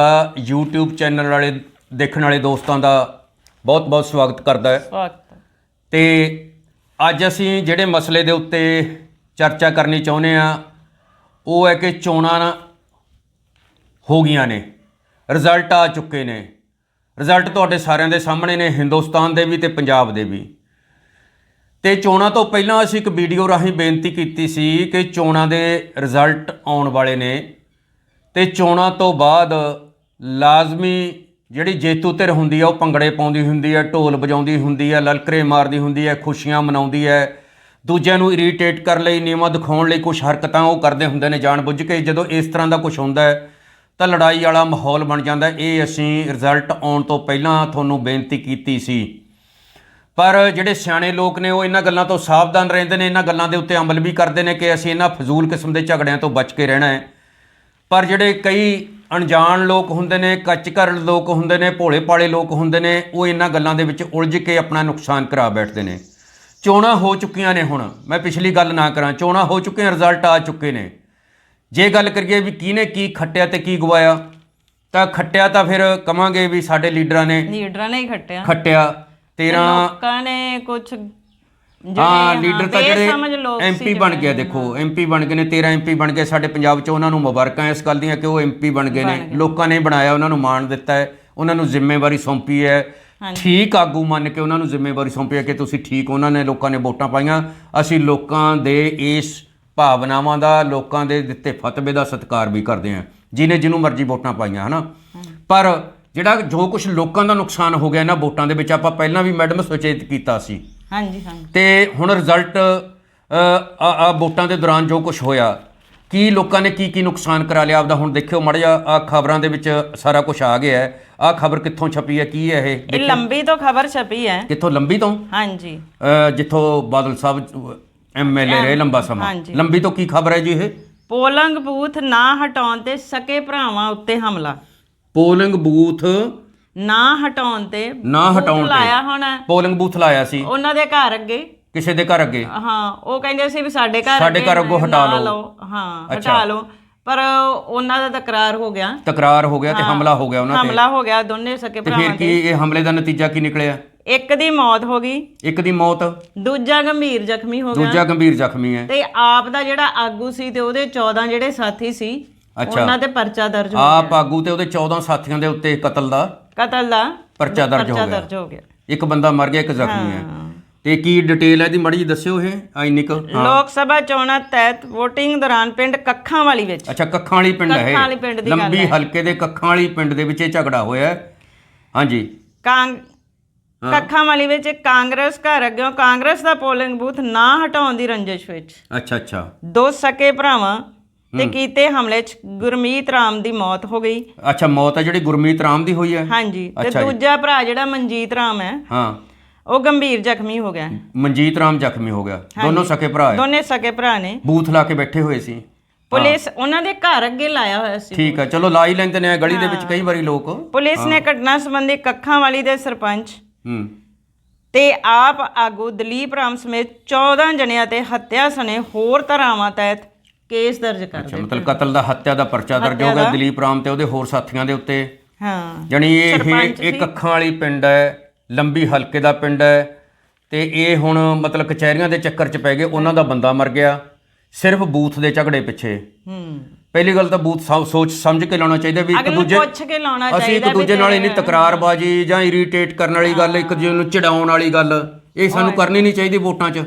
YouTube channel ਵਾਲੇ ਦੇਖਣ ਵਾਲੇ ਦੋਸਤਾਂ ਦਾ ਬਹੁਤ-ਬਹੁਤ ਸਵਾਗਤ ਕਰਦਾ ਹੈ। ਸਵਾਗਤ ਤੇ ਅੱਜ ਅਸੀਂ ਜਿਹੜੇ ਮਸਲੇ ਦੇ ਉੱਤੇ ਚਰਚਾ ਕਰਨੀ ਚਾਹੁੰਦੇ ਆ ਉਹ ਹੈ ਕਿ ਚੋਣਾਂ ਹੋ ਗਈਆਂ ਨੇ ਰਿਜ਼ਲਟ ਆ ਚੁੱਕੇ ਨੇ। ਰਿਜ਼ਲਟ ਤੁਹਾਡੇ ਸਾਰਿਆਂ ਦੇ ਸਾਹਮਣੇ ਨੇ ਹਿੰਦੁਸਤਾਨ ਦੇ ਵੀ ਤੇ ਪੰਜਾਬ ਦੇ ਵੀ। ਤੇ ਚੋਣਾਂ ਤੋਂ ਪਹਿਲਾਂ ਅਸੀਂ ਇੱਕ ਵੀਡੀਓ ਰਾਹੀਂ ਬੇਨਤੀ ਕੀਤੀ ਸੀ ਕਿ ਚੋਣਾਂ ਦੇ ਰਿਜ਼ਲਟ ਆਉਣ ਵਾਲੇ ਨੇ। ਤੇ ਚੋਣਾਂ ਤੋਂ ਬਾਅਦ ਲਾਜ਼ਮੀ ਜਿਹੜੀ ਜੇਤੂ ਧਿਰ ਹੁੰਦੀ ਆ, ਉਹ ਭੰਗੜੇ ਪਾਉਂਦੀ ਹੁੰਦੀ ਆ, ਢੋਲ ਵਜਾਉਂਦੀ ਹੁੰਦੀ ਆ, ਲਲਕਰੇ ਮਾਰਦੀ ਹੁੰਦੀ ਆ, ਖੁਸ਼ੀਆਂ ਮਨਾਉਂਦੀ ਹੈ ਦੂਜਿਆਂ ਨੂੰ ਇਰੀਟੇਟ ਕਰਨ ਲਈ, ਨਿਯਮਾਂ ਦਿਖਾਉਣ ਲਈ ਕੁਝ ਹਰਕਤਾਂ ਉਹ ਕਰਦੇ ਹੁੰਦੇ ਨੇ ਜਾਣਬੁੱਝ ਕੇ। ਜਦੋਂ ਇਸ ਤਰ੍ਹਾਂ ਦਾ ਕੁਝ ਹੁੰਦਾ ਹੈ, ਤਾਂ ਲੜਾਈ ਵਾਲਾ ਮਾਹੌਲ ਬਣ ਜਾਂਦਾ ਇਹ ਅਸੀਂ ਰਿਜ਼ਲਟ ਆਉਣ ਤੋਂ ਪਹਿਲਾਂ ਤੁਹਾਨੂੰ ਬੇਨਤੀ ਕੀਤੀ ਸੀ। ਪਰ ਜਿਹੜੇ ਸਿਆਣੇ ਲੋਕ ਨੇ, ਉਹ ਇਹਨਾਂ ਗੱਲਾਂ ਤੋਂ ਸਾਵਧਾਨ ਰਹਿੰਦੇ ਨੇ, ਇਹਨਾਂ ਗੱਲਾਂ ਦੇ ਉੱਤੇ ਅਮਲ ਵੀ ਕਰਦੇ ਨੇ ਕਿ ਅਸੀਂ ਇਹਨਾਂ ਫਜ਼ੂਲ ਕਿਸਮ ਦੇ ਝਗੜਿਆਂ ਤੋਂ ਬਚ ਕੇ ਰਹਿਣਾ ਹੈ। ਪਰ ਜਿਹੜੇ ਕਈ ਅਣਜਾਣ ਲੋਕ ਹੁੰਦੇ ਨੇ ਕੱਚਕਰ ਲੋਕ ਹੁੰਦੇ ਨੇ ਭੋਲੇ ਪਾਲੇ ਲੋਕ ਹੁੰਦੇ ਨੇ ਉਹ ਇਹਨਾਂ ਗੱਲਾਂ ਦੇ ਵਿੱਚ ਉਲਝ ਕੇ ਆਪਣਾ ਨੁਕਸਾਨ ਕਰਾ ਬੈਠਦੇ ਨੇ। ਚੋਣਾਂ ਹੋ ਚੁੱਕੀਆਂ ਨੇ ਹੁਣ ਮੈਂ ਪਿਛਲੀ ਗੱਲ ਨਾ ਕਰਾਂ ਚੋਣਾਂ ਹੋ ਚੁੱਕੀਆਂ ਰਿਜ਼ਲਟ ਆ ਚੁੱਕੇ ਨੇ। ਜੇ ਗੱਲ ਕਰੀਏ ਵੀ ਕਿਹਨੇ ਕੀ ਖੱਟਿਆ ਤੇ ਕੀ ਗਵਾਇਆ ਤਾਂ ਖੱਟਿਆ ਤਾਂ ਫਿਰ ਕਵਾਂਗੇ ਵੀ ਸਾਡੇ ਲੀਡਰਾਂ ਨੇ ਲੀਡਰਾਂ ਨੇ ਹੀ ਖੱਟਿਆ। ਖੱਟਿਆ। 13 ਲੋਕਾਂ ਨੇ ਕੁਝ ਹਾਂ ਲੀਡਰ ਤਾਂ ਜਿਹੜੇ ਐਮਪੀ ਬਣ ਗਏ ਦੇਖੋ ਐਮਪੀ ਬਣ ਗਏ ਨੇ 13 ਐਮਪੀ ਬਣ ਗਏ ਸਾਡੇ ਪੰਜਾਬ 'ਚ ਉਹਨਾਂ ਨੂੰ ਮੁਬਾਰਕਾਂ ਇਸ ਗੱਲ ਦੀਆਂ ਕਿ ਉਹ ਐਮਪੀ ਬਣ ਗਏ ਨੇ। ਲੋਕਾਂ ਨੇ ਬਣਾਇਆ ਉਹਨਾਂ ਨੂੰ ਮਾਣ ਦਿੱਤਾ ਹੈ ਉਹਨਾਂ ਨੂੰ ਜ਼ਿੰਮੇਵਾਰੀ ਸੌਂਪੀ ਹੈ ਠੀਕ ਆਗੂ ਮੰਨ ਕੇ ਉਹਨਾਂ ਨੂੰ ਜ਼ਿੰਮੇਵਾਰੀ ਸੌਂਪੀ ਹੈ ਕਿ ਤੁਸੀਂ ਠੀਕ ਉਹਨਾਂ ਨੇ ਲੋਕਾਂ ਨੇ ਵੋਟਾਂ ਪਾਈਆਂ। ਅਸੀਂ ਲੋਕਾਂ ਦੇ ਇਸ ਭਾਵਨਾਵਾਂ ਦਾ ਲੋਕਾਂ ਦੇ ਦਿੱਤੇ ਫਤਵੇ ਦਾ ਸਤਿਕਾਰ ਵੀ ਕਰਦੇ ਹਾਂ ਜਿਨੇ ਜਿਹਨੂੰ ਮਰਜ਼ੀ ਵੋਟਾਂ ਪਾਈਆਂ ਹਨਾ? ਪਰ ਜਿਹੜਾ ਜੋ ਕੁਝ ਲੋਕਾਂ ਦਾ ਨੁਕਸਾਨ ਹੋ ਗਿਆ ਇਹਨਾਂ ਵੋਟਾਂ ਦੇ ਵਿੱਚ ਆਪਾਂ ਪਹਿਲਾਂ ਵੀ ਮੈਡਮ ਸੁਚੇਤ ਕੀਤਾ ਸੀ ਹਾਂਜੀ ਹਾਂਜੀ। ਤੇ ਹੁਣ ਰਿਜ਼ਲਟ ਵੋਟਾਂ ਦੇ ਦੌਰਾਨ ਜੋ ਕੁਝ ਹੋਇਆ ਕੀ ਲੋਕਾਂ ਨੇ ਕੀ ਕੀ ਨੁਕਸਾਨ ਕਰਾ ਲਿਆ? ਆਪਦਾ ਹੁਣ ਦੇਖਿਓ ਮੜ ਜਾ ਆ ਖਬਰਾਂ ਦੇ ਵਿੱਚ ਸਾਰਾ ਕੁਝ ਆ ਗਿਆ ਹੈ। ਆ ਖਬਰ ਕਿੱਥੋਂ ਛਪੀ ਹੈ? ਕੀ ਹੈ ਇਹ? ਇਹ ਲੰਬੀ ਤੋਂ ਖਬਰ ਛਪੀ ਹੈ। ਕਿੱਥੋਂ? ਲੰਬੀ ਤੋਂ? ਹਾਂਜੀ। ਜਿੱਥੋਂ ਬਾਦਲ ਸਾਹਿਬ ਐਮਐਲਏ ਰਹੇ ਲੰਬਾ ਸਮਾਂ। ਲੰਬੀ ਤੋਂ ਕੀ ਖਬਰ ਹੈ ਜੀ ਇਹ? ਪੋਲੰਗ ਬੂਥ ਨਾ ਹਟਾਉਣ ਤੇ ਸਕੇ ਭਰਾਵਾਂ ਉੱਤੇ ਹਮਲਾ। ਪੋਲਿੰਗ ਬੂਥ ਨਾ ਹਟਾਉਣ ਤੇ ਨਾ ਬੂਥ ਹਟਾਉਣ ਤੇ। ਲਾਇਆ ਹੋਣਾ। ਪੋਲਿੰਗ ਬੂਥ ਲਾਇਆ ਸੀ। ਉਹਨਾਂ ਦੇ ਘਰ ਅੱਗੇ। ਕਿਸੇ ਦੇ ਘਰ ਅੱਗੇ। ਹਾਂ ਉਹ ਕਹਿੰਦੇ ਸੀ ਵੀ ਸਾਡੇ ਘਰ ਸਾਡੇ ਘਰ ਅੱਗੋਂ ਹਟਾ ਨਾ ਲਓ। ਹਾਂ ਹਟਾ ਲਓ। ਪਰ ਉਹਨਾਂ ਦਾ ਤਕਰਾਰ ਹੋ ਗਿਆ। ਤਕਰਾਰ ਹੋ ਗਿਆ ਤੇ ਹਮਲਾ ਹੋ ਗਿਆ ਉਹਨਾਂ ਤੇ। ਹਮਲਾ ਹੋ ਗਿਆ ਦੋਨੇ ਸਕੇ ਤੇ ਭਰਾਵਾਂ ਫਿਰ ਕੀ ਇਹ ਹਮਲੇ ਦਾ ਨਤੀਜਾ ਕੀ ਨਿਕਲਿਆ? ਇੱਕ ਦੀ ਮੌਤ ਹੋ ਗਈ। ਇੱਕ ਦੀ ਮੌਤ। ਦੂਜਾ ਗੰਭੀਰ ਜ਼ਖਮੀ ਹੋ ਗਿਆ। ਦੂਜਾ ਗੰਭੀਰ ਜ਼ਖਮੀ ਹੈ। ਤੇ ਆਪ ਦਾ ਜਿਹੜਾ ਆਗੂ ਸੀ ਤੇ ਉਹਦੇ 14 ਜਿਹੜੇ ਸਾਥੀ ਸੀ ਅੱਛਾ। ਉਹਨਾਂ ਤੇ ਪਰਚਾ ਦਰਜ ਹੋ ਆਪ ਆਗੂ ਤੇ ਉਹਦੇ 14 ਸਾਥੀਆਂ ਦੇ ਉੱਤੇ ਕਤਲ ਦਾ। ਕਤਲ ਦਾ ਪਰਚਾ ਦਰਜ ਹੋ ਪਰਚਾ ਗਿਆ। ਦਰਜ ਹੋ ਗਿਆ। ਇੱਕ ਬੰਦਾ ਮਰ ਗਿਆ ਇੱਕ ਜ਼ਖਮੀ ਹੈ। ਤੇ ਕੀ ਡਿਟੇਲ ਹੈ ਦੀ ਮੜੀ ਦੱਸਿਓ ਇਹ ਆਈ ਨਿਕ ਲੋਕ ਸਭਾ ਚੋਣਾਂ ਤਹਿਤ VOTING ਦੌਰਾਨ ਪਿੰਡ ਕੱਖਾਂ ਵਾਲੀ ਵਿੱਚ। ਅੱਛਾ ਕੱਖਾਂ ਵਾਲੀ ਪਿੰਡ ਹੈ ਕੱਖਾਂ ਵਾਲੀ ਪਿੰਡ ਦੀ ਗੱਲ ਲੰਬੀ ਹਲਕੇ ਦੇ ਕੱਖਾਂ ਵਾਲੀ ਪਿੰਡ ਦੇ ਵਿੱਚ ਇਹ ਝਗੜਾ ਹੋਇਆ। ਹੈ ਹਾਂਜੀ। ਕਾਂਗ ਕੱਖਾਂ ਵਾਲੀ ਵਿੱਚ ਕਾਂਗਰਸ ਘਰ ਅੱਗਿਓਂ ਕਾਂਗਰਸ ਦਾ ਪੋਲਿੰਗ ਬੂਥ ਨਾ ਹਟਾਉਣ ਦੀ ਰੰਜਿਸ਼ ਵਿੱਚ। ਅੱਛਾ ਅੱਛਾ। ਦੋ ਸਕੇ ਭਰਾਵਾਂ ਤੇ ਕੀਤੇ ਹਮਲੇ 'ਚ ਗੁਰਮੀਤ ਰਾਮ ਦੀ ਮੌਤ ਹੋ ਗਈ। ਅੱਛਾ ਮੌਤ ਹੈ ਜਿਹੜੀ ਗੁਰਮੀਤ ਰਾਮ ਦੀ ਹੋਈ ਹੈ? ਹਾਂਜੀ ਤੇ ਅੱਛਾ ਜੀ। ਦੂਜਾ ਭਰਾ ਜਿਹੜਾ ਮਨਜੀਤ ਰਾਮ ਹੈ ਹਾਂ। ਉਹ ਗੰਭੀਰ ਜ਼ਖਮੀ ਹੋ ਗਿਆ। ਮਨਜੀਤ ਰਾਮ ਜ਼ਖਮੀ ਹੋ ਗਿਆ। ਦੋਨੋਂ ਸਕੇ ਭਰਾ ਹੈ? ਦੋਨੇ ਸਕੇ ਭਰਾ ਨੇ। ਬੂਥ ਲਾ ਕੇ ਬੈਠੇ ਹੋਏ ਸੀ। ਪੁਲਿਸ ਉਹਨਾਂ ਦੇ ਘਰ ਅੱਗੇ ਲਾਇਆ ਹੋਇਆ ਸੀ ਠੀਕ ਹੈ ਚਲੋ ਲਾ ਹੀ ਲੈਂਦੇ ਨੇ ਗਲੀ ਦੇ ਵਿੱਚ ਕਈ ਵਾਰੀ ਲੋਕ। ਪੁਲਿਸ ਨੇ ਘਟਨਾ ਸੰਬੰਧੀ ਕੱਖਾਂ ਵਾਲੀ ਦੇ ਸਰਪੰਚ ਹੂੰ। ਤੇ ਆਪ ਆਗੂ ਦਲੀਪ ਰਾਮ ਸਮੇਤ 14 ਜਣਿਆਂ ਤੇ ਹੱਤਿਆ ਸਣੇ ਹੋਰ ਧਾਰਾਵਾਂ ਤਹਿਤ ਕੇਸ ਦਰਜ ਕਰ ਅੱਛਾ ਮਤਲਬ ਕਤਲ ਦਾ ਹੱਤਿਆ ਦਾ ਪਰਚਾ ਦਰਜ ਹੋ ਗਿਆ ਦਲੀਪ ਰਾਮ ਤੇ ਉਹਦੇ ਹੋਰ ਸਾਥੀਆਂ ਦੇ ਉੱਤੇ। ਹਾਂ। ਜਣੀ ਇਹ ਇਹ ਅੱਖਾਂ ਵਾਲੀ ਪਿੰਡ ਹੈ ਲੰਬੀ ਹਲਕੇ ਦਾ ਪਿੰਡ ਹੈ ਤੇ ਇਹ ਹੁਣ ਮਤਲਬ ਕਚਹਿਰੀਆਂ ਦੇ ਚੱਕਰ 'ਚ ਪੈ ਗਏ ਉਹਨਾਂ ਦਾ ਬੰਦਾ ਮਰ ਗਿਆ ਸਿਰਫ ਬੂਥ ਦੇ ਝਗੜੇ ਪਿੱਛੇ। ਹੂੰ। ਪਹਿਲੀ ਗੱਲ ਤਾਂ ਬੂਥ ਸੋਚ ਸਮਝ ਕੇ ਲਾਉਣਾ ਚਾਹੀਦਾ ਵੀ ਇੱਕ ਦੂਜੇ ਪੁੱਛ ਕੇ ਲਾਉਣਾ ਅਸੀਂ ਚਾਹੀਦਾ ਇੱਕ ਦੂਜੇ ਨਾਲ ਇੰਨੀ ਤਕਰਾਰਬਾਜ਼ੀ ਜਾਂ ਇਰੀਟੇਟ ਕਰਨ ਵਾਲੀ ਗੱਲ ਇੱਕ ਦੂਜੇ ਨੂੰ ਚਿੜਾਉਣ ਵਾਲੀ ਗੱਲ ਇਹ ਸਾਨੂੰ ਕਰਨੀ ਨਹੀਂ ਚਾਹੀਦੀ ਵੋਟਾਂ 'ਚ।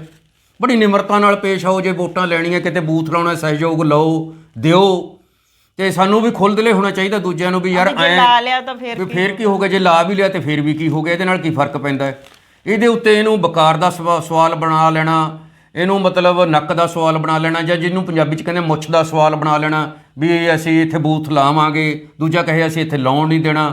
ਬੜੀ ਨਿਮਰਤਾ ਨਾਲ ਪੇਸ਼ ਆਓ ਜੇ ਵੋਟਾਂ ਲੈਣੀਆਂ ਕਿਤੇ ਬੂਥ ਲਾਉਣਾ ਸਹਿਯੋਗ ਲਓ ਦਿਓ। ਤੇ ਸਾਨੂੰ ਵੀ ਖੁੱਲ੍ਹ ਦਿਲੇ ਹੋਣਾ ਚਾਹੀਦਾ ਦੂਜਿਆਂ ਨੂੰ ਵੀ ਯਾਰ ਐ ਲਾ ਲਿਆ ਤਾਂ ਫਿਰ ਵੀ ਫੇਰ ਕੀ ਹੋ ਗਿਆ? ਜੇ ਲਾ ਵੀ ਲਿਆ ਤੇ ਫੇਰ ਵੀ ਕੀ ਹੋ ਗਿਆ? ਇਹਦੇ ਨਾਲ ਕੀ ਫ਼ਰਕ ਪੈਂਦਾ ਹੈ? ਇਹਦੇ ਉੱਤੇ ਇਹਨੂੰ ਬਕਾਰ ਦਾ ਸਵਾ- ਸਵਾਲ ਬਣਾ ਲੈਣਾ ਇਹਨੂੰ ਮਤਲਬ ਨੱਕ ਦਾ ਸਵਾਲ ਬਣਾ ਲੈਣਾ ਜਾਂ ਜਿਹਨੂੰ ਪੰਜਾਬੀ ਚ ਕਹਿੰਦੇ ਮੁੱਛ ਦਾ ਸਵਾਲ ਬਣਾ ਲੈਣਾ ਵੀ ਅਸੀਂ ਇੱਥੇ ਬੂਥ ਲਾਵਾਂਗੇ ਦੂਜਾ ਕਹੇ ਅਸੀਂ ਇੱਥੇ ਲਾਉਣ ਨਹੀਂ ਦੇਣਾ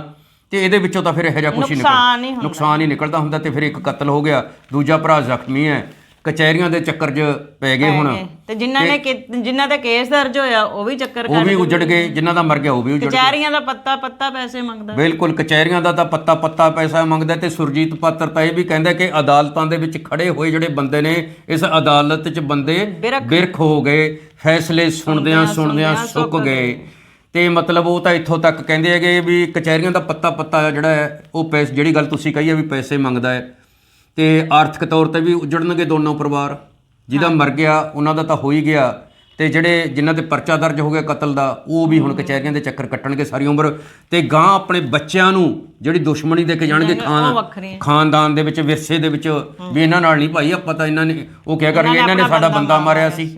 ਤੇ ਇਹਦੇ ਵਿੱਚੋਂ ਤਾਂ ਫਿਰ ਇਹੋ ਜਿਹਾ ਕੁਝ ਹੀ ਨੁਕਸਾਨ ਹੀ ਨਿਕਲ ਹੁੰਦਾ। ਨੁਕਸਾਨ ਹੀ ਨਿਕਲਦਾ ਹੁੰਦਾ ਤੇ ਫਿਰ ਇੱਕ ਕਤਲ ਹੋ ਗਿਆ ਦੂਜਾ ਭਰਾ ਜ਼ਖਮੀ ਹੈ। ਕਚਹਿਰੀਆਂ ਦੇ ਚੱਕਰ 'ਚ ਪੈ ਗਏ ਹੁਣ। ਤੇ ਜਿਨ੍ਹਾਂ ਨੇ ਕਿ- ਜਿਨ੍ਹਾਂ ਦਾ ਕੇਸ ਦਰਜ ਹੋਇਆ ਉਹ ਵੀ ਚੱਕਰ ਉਹ ਵੀ ਉਜੜ ਗਏ ਜਿਨ੍ਹਾਂ ਦਾ ਮਰ ਗਿਆ ਉਹ ਵੀ ਉਜੜ ਗਿਆ ਕਚਹਿਰੀਆਂ ਦਾ ਪੱਤਾ ਪੱਤਾ ਪੈਸੇ ਮੰਗਦਾ। ਬਿਲਕੁਲ ਕਚਹਿਰੀਆਂ ਦਾ ਤਾਂ ਪੱਤਾ ਪੱਤਾ ਪੈਸਾ ਮੰਗਦਾ ਤੇ ਸੁਰਜੀਤ ਪਾਤਰ ਤਾਂ ਇਹ ਵੀ ਕਹਿੰਦਾ ਕਿ ਅਦਾਲਤਾਂ ਦੇ ਵਿੱਚ ਖੜੇ ਹੋਏ ਜਿਹੜੇ ਬੰਦੇ ਨੇ ਇਸ ਅਦਾਲਤ 'ਚ ਬੰਦੇ ਬਿਰਖ। ਬਿਰਖ ਹੋ ਗਏ ਫੈਸਲੇ ਸੁਣਦਿਆਂ ਸੁਣਦਿਆਂ ਸੁੱਕ ਗਏ। ਤੇ ਮਤਲਬ ਉਹ ਤਾਂ ਇੱਥੋਂ ਤੱਕ ਕਹਿੰਦੇ ਹੈਗੇ ਵੀ ਕਚਹਿਰੀਆਂ ਦਾ ਪੱਤਾ ਪੱਤਾ ਜਿਹੜਾ ਹੈ ਉਹ ਪੈਸੇ ਜਿਹੜੀ ਗੱਲ ਤੁਸੀਂ ਕਹੀ ਹੈ ਵੀ ਪੈਸੇ ਮੰਗਦਾ ਹੈ। ਤੇ ਆਰਥਿਕ ਤੌਰ ਤੇ ਵੀ ਉਜੜਨਗੇ ਦੋਨੋਂ ਪਰਿਵਾਰ। ਜਿਹਦਾ ਮਰ ਗਿਆ ਉਹਨਾਂ ਦਾ ਤਾਂ ਹੋ ਹੀ ਗਿਆ। ਤੇ ਜਿਹੜੇ ਜਿਨ੍ਹਾਂ ਤੇ ਪਰਚਾ ਦਰਜ ਹੋ ਗਿਆ ਕਤਲ ਦਾ ਉਹ ਵੀ ਹੁਣ ਕਚਹਿਰੀਆਂ ਦੇ ਚੱਕਰ ਕੱਟਣਗੇ ਸਾਰੀ ਉਮਰ। ਤੇ ਗਾਂ ਆਪਣੇ ਬੱਚਿਆਂ ਨੂੰ ਜਿਹੜੀ ਦੁਸ਼ਮਣੀ ਦੇ ਕੇ ਜਾਣਗੇ ਖਾਨ ਖਾਨਦਾਨ ਦੇ ਵਿੱਚ ਵਿਰਸੇ ਦੇ ਵਿੱਚ ਵੀ ਇਹਨਾਂ ਨਾਲ ਨਹੀਂ ਭਾਈ ਆਪਾਂ ਤਾਂ ਇਹਨਾਂ ਨੇ ਉਹ ਕਿਹਾ ਕਰਨਗੇ ਇਹਨਾਂ ਨੇ ਸਾਡਾ ਬੰਦਾ ਮਾਰਿਆ ਸੀ।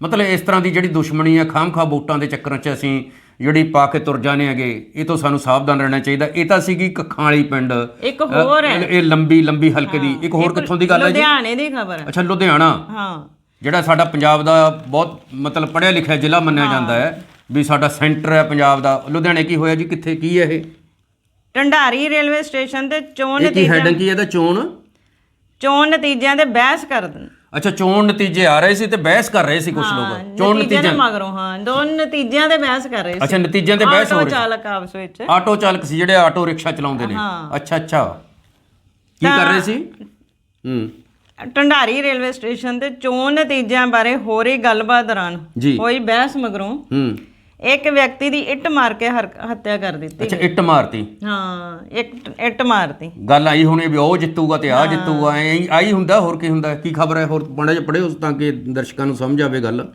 ਮਤਲਬ ਇਸ ਤਰ੍ਹਾਂ ਦੀ ਜਿਹੜੀ ਦੁਸ਼ਮਣੀ ਹੈ ਖਾਮਖਾ ਵੋਟਾਂ ਦੇ ਚੱਕਰਾਂ 'ਚ ਅਸੀਂ ਜਿਹੜੀ ਪਾ ਕੇ ਤੁਰ ਜਾਣੇ ਹੈਗੇ ਇਹ ਤੋਂ ਸਾਨੂੰ ਸਾਵਧਾਨ ਰਹਿਣਾ ਚਾਹੀਦਾ। ਇਹ ਤਾਂ ਸੀਗੀ ਕੱਖਾਂ ਵਾਲੀ ਪਿੰਡ। ਇੱਕ ਹੋਰ ਹੈ। ਇਹ- ਇਹ ਲੰਬੀ ਲੰਬੀ ਹਲਕੇ ਦੀ। ਇੱਕ ਹੋਰ ਕਿੱਥੋਂ ਦੀ ਗੱਲ ਹੈ ਜੀ? ਲੁਧਿਆਣੇ ਦੀ ਖਬਰ। ਅੱਛਾ ਲੁਧਿਆਣਾ। ਹਾਂ। ਜਿਹੜਾ ਸਾਡਾ ਪੰਜਾਬ ਦਾ ਬਹੁਤ ਮਤਲਬ ਪੜ੍ਹਿਆ ਲਿਖਿਆ ਜ਼ਿਲ੍ਹਾ ਮੰਨਿਆ ਜਾਂਦਾ ਹੈ ਵੀ ਸਾਡਾ ਸੈਂਟਰ ਹੈ ਪੰਜਾਬ ਦਾ। ਲੁਧਿਆਣੇ ਕੀ ਹੋਇਆ ਜੀ? ਕਿੱਥੇ ਕੀ ਹੈ ਇਹ? ਢੰਡਾਰੀ ਰੇਲਵੇ ਸਟੇਸ਼ਨ ਤੇ ਚੋਣ ਇਹ ਕੀ ਹੈਡਿੰਗ ਕੀ ਹੈ ਇਹਦਾ? ਚੋਣ? ਚੋਣ ਨਤੀਜਿਆਂ ਤੇ ਬਹਿਸ ਕਰਨ ਅੱਛਾ ਚੋਣ ਨਤੀਜੇ ਆ ਰਹੇ ਸੀ ਤੇ ਬਹਿਸ ਕਰ ਰਹੇ ਸੀ ਕੁਝ ਲੋਕ। ਚੋਣ ਨਤੀਜੇ ਮਗਰੋਂ ਹਾਂ। ਦੋ ਨਤੀਜਿਆਂ ਤੇ ਬਹਿਸ ਕਰ ਰਹੇ ਸੀ। ਅੱਛਾ ਨਤੀਜਿਆਂ ਤੇ ਬਹਿਸ ਹੋ ਆਟੋ ਰਹੀ ਚਾਲਕ ਆਪਸ ਵਿੱਚ। ਆਟੋ ਚਾਲਕ ਸੀ ਜਿਹੜੇ ਆਟੋ ਰਿਕਸ਼ਾ ਚਲਾਉਂਦੇ ਨੇ। ਅੱਛਾ ਅੱਛਾ। ਕੀ ਕਰ ਰਹੇ ਸੀ? ਹੂੰ। ਢੰਡਾਰੀ ਰੇਲਵੇ ਸਟੇਸ਼ਨ ਤੇ ਚੋਣ ਨਤੀਜਿਆਂ ਬਾਰੇ ਹੋ ਰਹੀ ਗੱਲਬਾਤ ਦੌਰਾਨ ਹੋਈ ਬਹਿਸ ਮਗਰੋਂ। ਹੂੰ। ਇੱਕ ਵਿਅਕਤੀ ਦੀ ਇੱਟ ਮਾਰ ਕੇ ਹਰ- ਹੱਤਿਆ ਕਰ ਦਿੱਤੀ। ਅੱਛਾ ਇੱਟ ਮਾਰਤੀ? ਹਾਂ ਇੱਕ ਇੱਟ ਮਾਰਤੀ। ਗੱਲ ਆਈ ਹੋਣੀ ਵੀ ਉਹ ਜਿੱਤੂਗਾ ਤੇ ਆ ਜਿੱਤੂਗਾ ਐਂ ਹੀ- ਆਹੀ ਹੁੰਦਾ ਹੋਰ ਕੀ ਹੁੰਦਾ? ਕੀ ਖਬਰ ਹੈ? ਹੋਰ ਪੜਾ ਜਿਹਾ ਪੜਿਓ ਤਾਂ ਕਿ ਦਰਸ਼ਕਾਂ ਨੂੰ ਸਮਝ ਆਵੇ ਗੱਲ।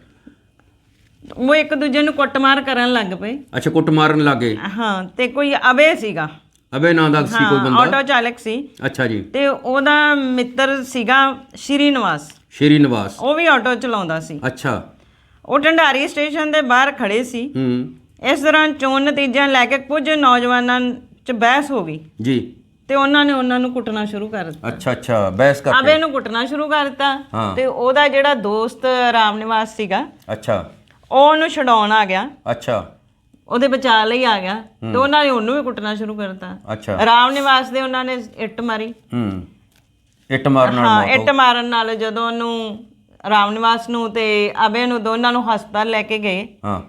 ਉਹ ਇੱਕ ਦੂਜੇ ਨੂੰ ਕੁੱਟਮਾਰ ਕਰਨ ਲੱਗ ਪਏ। ਅੱਛਾ ਕੁੱਟ ਮਾਰਨ ਲੱਗੇ। ਹਾਂ ਤੇ ਕੋਈ ਅਬੇ ਸੀਗਾ। ਅਬੇ ਨਾਂ ਦਾ ਸੀ ਕੋਈ ਬੰਦਾ? ਆਟੋ ਚਾਲਕ ਸੀ। ਅੱਛਾ ਜੀ। ਤੇ ਉਹਦਾ ਮਿੱਤਰ ਸੀਗਾ ਸ਼੍ਰੀ ਨਿਵਾਸ ਸ਼੍ਰੀ ਨਿਵਾਸ ਉਹ ਵੀ ਆਟੋ ਚਲਾਉਂਦਾ ਸੀ। ਅੱਛਾ। ਉਹ ਢੰਡਾਰੀ ਸਟੇਸ਼ਨ ਦੇ ਬਾਹਰ ਖੜੇ ਸੀ। ਹੂੰ। ਇਸ ਦੌਰਾਨ ਚੋਣ ਨਤੀਜਿਆਂ ਲੈ ਕੇ ਕੁਝ ਨੌਜਵਾਨਾਂ 'ਚ ਬਹਿਸ ਹੋ ਗਈ। ਜੀ। ਤੇ ਉਹਨਾਂ ਨੇ ਉਹਨਾਂ ਨੂੰ ਕੁੱਟਣਾ ਸ਼ੁਰੂ ਕਰ ਦਿੱਤਾ। ਅੱਛਾ ਅੱਛਾ ਬਹਿਸ ਕਰਕੇ। ਅਬੇ ਨੂੰ ਕੁੱਟਣਾ ਸ਼ੁਰੂ ਕਰ ਦਿੱਤਾ। ਹਾਂ। ਤੇ ਉਹਦਾ ਜਿਹੜਾ ਦੋਸਤ ਰਾਮ ਨਿਵਾਸ ਸੀਗਾ ਅੱਛਾ। ਉਹ ਉਹਨੂੰ ਛਡਾਉਣ ਆ ਗਿਆ। ਅੱਛਾ। ਉਹਦੇ ਬਚਾਅ ਲਈ ਆ ਗਿਆ। ਤੇ ਉਹਨਾਂ ਨੇ ਉਹਨੂੰ ਵੀ ਕੁੱਟਣਾ ਸ਼ੁਰੂ ਕਰ ਦਿੱਤਾ। ਅੱਛਾ। ਰਾਮ ਨਿਵਾਸ ਦੇ ਉਹਨਾਂ ਨੇ ਇੱਟ ਮਾਰੀ। ਹੂੰ। ਇੱਟ ਮਾਰਨ ਨਾਲ ਹਾਂ ਮੌਤ ਇੱਟ ਮਾਰਨ ਨਾਲ ਜਦੋਂ ਉਹਨੂੰ ਰਾਮ ਨਿਵਾਸ ਨੂੰ ਤੇ ਅਬੇ ਨੂੰ ਦੋਨਾਂ ਨੂੰ ਹਸਪਤਾਲ ਲੈ ਕੇ ਗਏ। ਹਾਂ।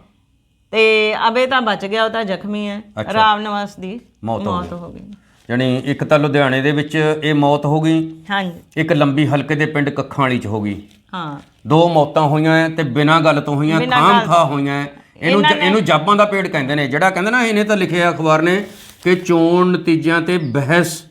ਤੇ ਅਬੇ ਤਾਂ ਬਚ ਗਿਆ ਉਹ ਤਾਂ ਜ਼ਖਮੀ ਹੈ। ਰਾਮ ਨਿਵਾਸ ਦੀ ਮੌਤ ਹੋ ਗਈ। ਯਾਨੀ ਇੱਕ ਤਾਂ ਲੁਧਿਆਣੇ ਦੇ ਵਿੱਚ ਇਹ ਮੌਤ ਹੋ ਗਈ। ਹਾਂਜੀ। ਇੱਕ ਲੰਬੀ ਹਲਕੇ ਦੇ ਪਿੰਡ ਕੱਖਾਂ ਵਾਲੀ ਚ ਹੋ ਗਈ। ਹਾਂ। ਦੋ ਮੌਤਾਂ ਹੋਈਆਂ ਤੇ ਬਿਨਾਂ ਗੱਲ ਤੋਂ ਹੋਈਆਂ ਖਾਮ ਖਾ ਹੋਈਆਂ। ਇਹਨੂੰ ਇਹਨੂੰ ਜਾਬਾਂ ਦਾ ਪੇੜ ਕਹਿੰਦੇ ਨੇ। ਜਿਹੜਾ ਕਹਿੰਦੇ ਨਾ ਇਹਨੇ ਤਾਂ ਲਿਖਿਆ ਅਖਬਾਰ ਨੇ ਕਿ ਚੋਣ ਨਤੀਜਿਆਂ ਤੇ ਬਹਿਸ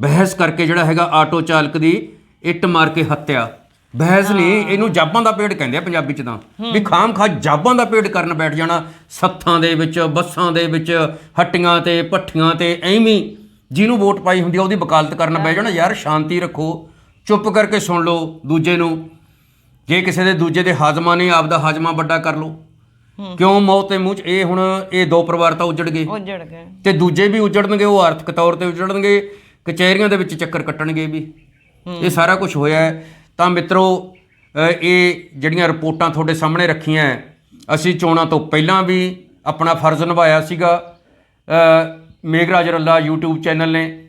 ਬਹਿਸ ਕਰਕੇ ਜਿਹੜਾ ਹੈਗਾ ਆਟੋ ਚਾਲਕ ਦੀ ਇੱਟ ਮਾਰ ਕੇ ਹੱਤਿਆ। ਬਹਿਸ ਨਹੀਂ ਇਹਨੂੰ ਜਾਬਾਂ ਦਾ ਪੇੜ ਕਹਿੰਦੇ ਆ ਪੰਜਾਬੀ ਚ ਤਾਂ। ਵੀ ਖਾਮ ਖਾ ਜਾਬਾਂ ਦਾ ਪੇੜ ਕਰਨ ਬੈਠ ਜਾਣਾ ਸੱਥਾਂ ਦੇ ਵਿੱਚ ਬੱਸਾਂ ਦੇ ਵਿੱਚ ਹੱਟੀਆਂ ਤੇ ਪੱਠੀਆਂ ਤੇ ਐਵੇਂ ਜਿਹਨੂੰ ਵੋਟ ਪਾਈ ਹੁੰਦੀ ਆ ਉਹਦੀ ਵਕਾਲਤ ਕਰਨ ਬਹਿ ਜਾਣਾ ਯਾਰ ਸ਼ਾਂਤੀ ਰੱਖੋ ਚੁੱਪ ਕਰਕੇ ਸੁਣ ਲਓ ਦੂਜੇ ਨੂੰ। ਜੇ ਕਿਸੇ ਦੇ ਦੂਜੇ ਦੇ ਹਾਜ਼ਮਾ ਨੇ ਆਪਦਾ ਹਾਜ਼ਮਾ ਵੱਡਾ ਕਰ ਲਓ। ਕਿਉਂ ਮੌਤ ਦੇ ਮੂੰਹ 'ਚ? ਇਹ ਹੁਣ ਇਹ ਦੋ ਪਰਿਵਾਰ ਤਾਂ ਉਜੜ ਗਏ। ਉਜੜ ਗਏ। ਤੇ ਦੂਜੇ ਵੀ ਉਜੜਨਗੇ ਉਹ ਆਰਥਿਕ ਤੌਰ ਤੇ ਉਜੜਨਗੇ ਕਚਹਿਰੀਆਂ ਦੇ ਵਿੱਚ ਚੱਕਰ ਕੱਟਣਗੇ ਵੀ। ਇਹ ਸਾਰਾ ਕੁਝ ਹੋਇਆ ਹੈ। ਤਾਂ ਮਿੱਤਰੋ ਇਹ ਜਿਹੜੀਆਂ ਰਿਪੋਰਟਾਂ ਤੁਹਾਡੇ ਸਾਹਮਣੇ ਰੱਖੀਆਂ ਅਸੀਂ ਚੋਣਾਂ ਤੋਂ ਪਹਿਲਾਂ ਵੀ ਆਪਣਾ ਫਰਜ਼ ਨਿਭਾਇਆ ਸੀਗਾ। ਅ, ਮੇਘਰਾਜ ਰੱਲਾ YouTube ਚੈਨਲ ਨੇ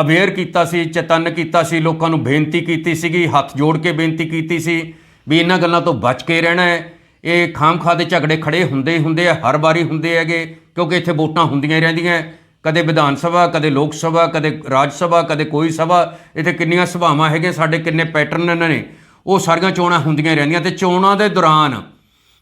ਅਵੇਅਰ ਕੀਤਾ ਸੀ ਚੇਤਨ ਕੀਤਾ ਸੀ ਲੋਕਾਂ ਨੂੰ ਬੇਨਤੀ ਕੀਤੀ ਸੀਗੀ ਹੱਥ ਜੋੜ ਕੇ ਬੇਨਤੀ ਕੀਤੀ ਸੀ ਵੀ ਇਹਨਾਂ ਗੱਲਾਂ ਤੋਂ ਬਚ ਕੇ ਰਹਿਣਾ ਹੈ। ਇਹ ਖਾਮਖਾ ਦੇ ਝਗੜੇ ਖੜੇ ਹੁੰਦੇ ਹੀ ਹੁੰਦੇ ਆ ਹਰ ਵਾਰੀ ਹੁੰਦੇ ਹੈਗੇ ਕਿਉਂਕਿ ਇੱਥੇ ਵੋਟਾਂ ਹੁੰਦੀਆਂ ਹੀ ਰਹਿੰਦੀਆਂ। ਕਦੇ ਵਿਧਾਨ ਸਭਾ, ਕਦੇ ਲੋਕ ਸਭਾ, ਕਦੇ ਰਾਜ ਸਭਾ, ਕਦੇ ਕੋਈ ਸਭਾ, ਇੱਥੇ ਕਿੰਨੀਆਂ ਸਭਾਵਾਂ ਹੈਗੀਆਂ, ਸਾਡੇ ਕਿੰਨੇ ਪੈਟਰਨ ਇਹਨਾਂ ਨੇ, ਉਹ ਸਾਰੀਆਂ ਚੋਣਾਂ ਹੁੰਦੀਆਂ ਰਹਿੰਦੀਆਂ ਤੇ ਚੋਣਾਂ ਦੇ ਦੌਰਾਨ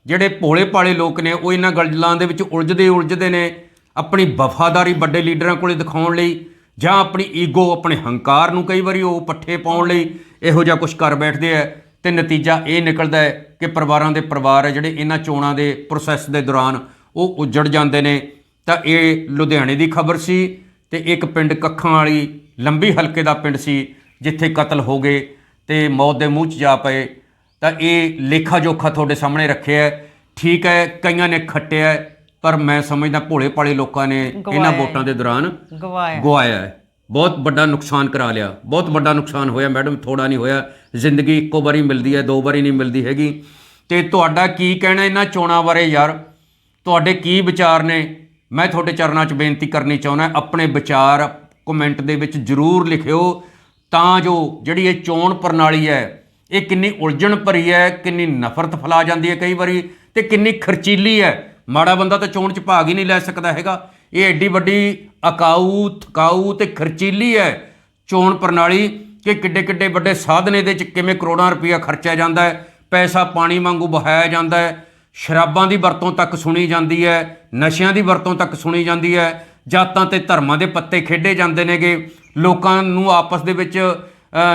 ਜਿਹੜੇ ਭੋਲੇ ਭਾਲੇ ਲੋਕ ਨੇ, ਉਹ ਇਹਨਾਂ ਗੱਲਾਂ ਦੇ ਵਿੱਚ ਉਲਝਦੇ ਉਲਝਦੇ ਨੇ, ਆਪਣੀ ਵਫਾਦਾਰੀ ਵੱਡੇ ਲੀਡਰਾਂ ਕੋਲੇ ਦਿਖਾਉਣ ਲਈ ਜਾਂ ਆਪਣੀ ਈਗੋ, ਆਪਣੇ ਹੰਕਾਰ ਨੂੰ ਕਈ ਵਾਰੀ ਉਹ ਪੱਠੇ ਪਾਉਣ ਲਈ ਇਹੋ ਜਿਹਾ ਕੁਝ ਕਰ ਬੈਠਦੇ ਆ ਤੇ ਨਤੀਜਾ ਇਹ ਨਿਕਲਦਾ ਹੈ ਕਿ ਪਰਿਵਾਰਾਂ ਦੇ ਪਰਿਵਾਰ ਹੈ ਜਿਹੜੇ ਇਹਨਾਂ ਚੋਣਾਂ ਦੇ ਪ੍ਰੋਸੈਸ ਦੇ ਦੌਰਾਨ ਉਹ ਉੱਜੜ ਜਾਂਦੇ ਨੇ ਤਾਂ ਇਹ ਲੁਧਿਆਣੇ ਦੀ ਖਬਰ ਸੀ ਤੇ ਇੱਕ ਪਿੰਡ ਕੱਖਾਂ ਵਾਲੀ ਲੰਬੀ ਹਲਕੇ ਦਾ ਪਿੰਡ ਸੀ ਜਿੱਥੇ ਕਤਲ ਹੋ ਗਏ ਤੇ ਮੌਤ ਦੇ ਮੂੰਹ 'ਚ ਜਾ ਪਏ। ਤਾਂ ਇਹ ਲੇਖਾ ਜੋਖਾ ਤੁਹਾਡੇ ਸਾਹਮਣੇ ਰੱਖਿਆ ਹੈ। ਠੀਕ ਹੈ ਕਈਆਂ ਨੇ ਖੱਟਿਆ ਪਰ ਮੈਂ ਸਮਝਦਾ ਭੋਲੇ ਭਾਲੇ ਲੋਕਾਂ ਨੇ ਇਹਨਾਂ ਵੋਟਾਂ ਦੇ ਦੌਰਾਨ ਗਵਾਇਆ ਗਵਾਇਆ ਬਹੁਤ ਵੱਡਾ ਨੁਕਸਾਨ ਕਰਾ ਲਿਆ। ਬਹੁਤ ਵੱਡਾ ਨੁਕਸਾਨ ਹੋਇਆ ਮੈਡਮ ਥੋੜਾ ਨਹੀਂ ਹੋਇਆ। ਜ਼ਿੰਦਗੀ ਇੱਕੋ ਵਾਰੀ ਮਿਲਦੀ ਹੈ ਦੋ ਵਾਰੀ ਨਹੀਂ ਮਿਲਦੀ ਹੈਗੀ। ਤੇ ਤੁਹਾਡਾ ਕੀ ਕਹਿਣਾ ਇਹਨਾਂ ਚੋਣਾਂ ਬਾਰੇ ਯਾਰ? ਤੁਹਾਡੇ ਕੀ ਵਿਚਾਰ ਨੇ? ਮੈਂ ਤੁਹਾਡੇ ਚਰਨਾਂ 'ਚ ਬੇਨਤੀ ਕਰਨੀ ਚਾਹੁੰਦਾ ਆਪਣੇ ਵਿਚਾਰ ਕਮੈਂਟ ਦੇ ਵਿੱਚ ਜ਼ਰੂਰ ਲਿਖਿਓ, ਤਾਂ ਜੋ ਜਿਹੜੀ ਇਹ ਚੋਣ ਪ੍ਰਣਾਲੀ ਹੈ, ਇਹ ਕਿੰਨੀ ਉਲਝਣ ਭਰੀ ਹੈ, ਕਿੰਨੀ ਨਫ਼ਰਤ ਫੈਲਾ ਜਾਂਦੀ ਹੈ ਕਈ ਵਾਰੀ ਤੇ ਕਿੰਨੀ ਖਰਚੀਲੀ ਹੈ। ਮਾੜਾ ਬੰਦਾ ਤਾਂ ਚੋਣ 'ਚ ਭਾਗ ਹੀ ਨਹੀਂ ਲੈ ਸਕਦਾ ਹੈਗਾ। ਇਹ ਐਡੀ ਵੱਡੀ ਅਕਾਊ ਥਕਾਊ ਤੇ ਖਰਚੀਲੀ ਹੈ ਚੋਣ ਪ੍ਰਣਾਲੀ ਕਿ ਕਿੱਡੇ ਕਿੱਡੇ ਵੱਡੇ ਸਾਧਨ ਇਹਦੇ 'ਚ ਕਿਵੇਂ ਕਰੋੜਾਂ ਰੁਪਇਆ ਖਰਚਿਆ ਜਾਂਦਾ ਹੈ, ਪੈਸਾ ਪਾਣੀ ਵਾਂਗੂ ਬਹਾਇਆ ਜਾਂਦਾ ਹੈ। ਸ਼ਰਾਬਾਂ ਦੀ ਵਰਤੋਂ ਤੱਕ ਸੁਣੀ ਜਾਂਦੀ ਹੈ, ਨਸ਼ਿਆਂ ਦੀ ਵਰਤੋਂ ਤੱਕ ਸੁਣੀ ਜਾਂਦੀ ਹੈ, ਜਾਤਾਂ ਤੇ ਧਰਮਾਂ ਦੇ ਪੱਤੇ ਖੇਡੇ ਜਾਂਦੇ ਨੇਗੇ, ਲੋਕਾਂ ਨੂੰ ਆਪਸ ਦੇ ਵਿੱਚ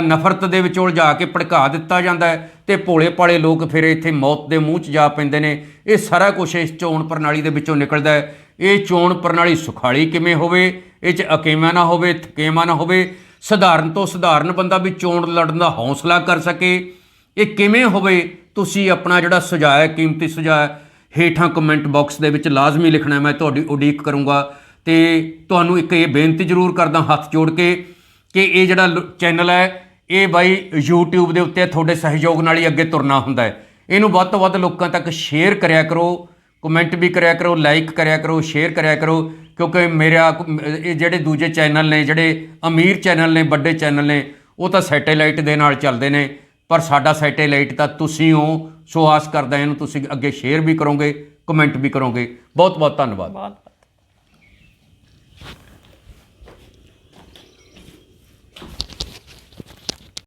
ਨਫ਼ਰਤ ਦੇ ਵਿੱਚ ਉਲਝਾ ਕੇ ਭੜਕਾ ਦਿੱਤਾ ਜਾਂਦਾ ਹੈ ਤੇ ਭੋਲੇ ਭਾਲੇ ਲੋਕ ਫਿਰ ਇੱਥੇ ਮੌਤ ਦੇ ਮੂੰਹ 'ਚ ਜਾ ਪੈਂਦੇ ਨੇ। ਇਹ ਸਾਰਾ ਕੁਝ ਇਸ ਚੋਣ ਪ੍ਰਣਾਲੀ ਦੇ ਵਿੱਚੋਂ ਨਿਕਲਦਾ ਹੈ। ਇਹ ਚੋਣ ਪ੍ਰਣਾਲੀ ਸੁਖਾਲੀ ਕਿਵੇਂ ਹੋਵੇ, ਇਹ 'ਚ ਅਕੇਮਾ ਨਾ ਹੋਵੇ, ਥਕੇਮਾ ਨਾ ਹੋਵੇ, ਸਧਾਰਨ ਤੋਂ ਸਧਾਰਨ ਬੰਦਾ ਵੀ ਚੋਣ ਲੜਨ ਦਾ ਹੌਸਲਾ ਕਰ ਸਕੇ। ਇਹ ਕਿਵੇਂ ਹੋਵੇ, ਤੁਸੀਂ ਆਪਣਾ ਜਿਹੜਾ ਸੁਝਾਅ ਕੀਮਤੀ ਸੁਝਾਅ ਹੇਠਾਂ ਕਮੈਂਟ ਬਾਕਸ ਦੇ ਵਿੱਚ ਲਾਜ਼ਮੀ ਲਿਖਣਾ ਮੈਂ ਤੁਹਾਡੀ ਉਡੀਕ ਕਰੂੰਗਾ। ਤੇ ਤੁਹਾਨੂੰ ਇੱਕ ਇਹ ਬੇਨਤੀ ਜ਼ਰੂਰ ਕਰਦਾ ਹੱਥ ਜੋੜ ਕੇ ਕਿ ਇਹ ਜਿਹੜਾ ਲ- ਚੈਨਲ ਹੈ, ਇਹ ਬਾਈ YouTube ਦੇ ਉੱਤੇ ਤੁਹਾਡੇ ਸਹਿਯੋਗ ਨਾਲ ਹੀ ਅੱਗੇ ਤੁਰਨਾ ਹੁੰਦਾ ਹੈ। ਇਹਨੂੰ ਵੱਧ ਤੋਂ ਵੱਧ ਲੋਕਾਂ ਤੱਕ ਸ਼ੇਅਰ ਕਰਿਆ ਕਰੋ ਕਮੈਂਟ ਵੀ ਕਰਿਆ ਕਰੋ ਲਾਈਕ ਕਰਿਆ ਕਰੋ ਸ਼ੇਅਰ ਕਰਿਆ ਕਰੋ, ਕਿਉਂਕਿ ਮੇਰਾ ਇਹ ਜਿਹੜੇ ਦੂਜੇ ਚੈਨਲ ਨੇ, ਜਿਹੜੇ ਅਮੀਰ ਚੈਨਲ ਨੇ, ਵੱਡੇ ਚੈਨਲ ਨੇ, ਉਹ ਤਾਂ ਸੈਟੇਲਾਈਟ ਦੇ ਨਾਲ ਚੱਲਦੇ ਨੇ। ਪਰ ਸਾਡਾ ਸੈਟੇਲਾਈਟ ਤਾਂ ਤੁਸੀਂ ਹੋ, ਸੋ ਆਸ ਕਰਦਾ ਇਹਨੂੰ ਤੁਸੀਂ ਅੱਗੇ ਸ਼ੇਅਰ ਵੀ ਕਰੋਗੇ ਕਮੈਂਟ ਵੀ ਕਰੋਗੇ। ਬਹੁਤ ਬਹੁਤ ਧੰਨਵਾਦ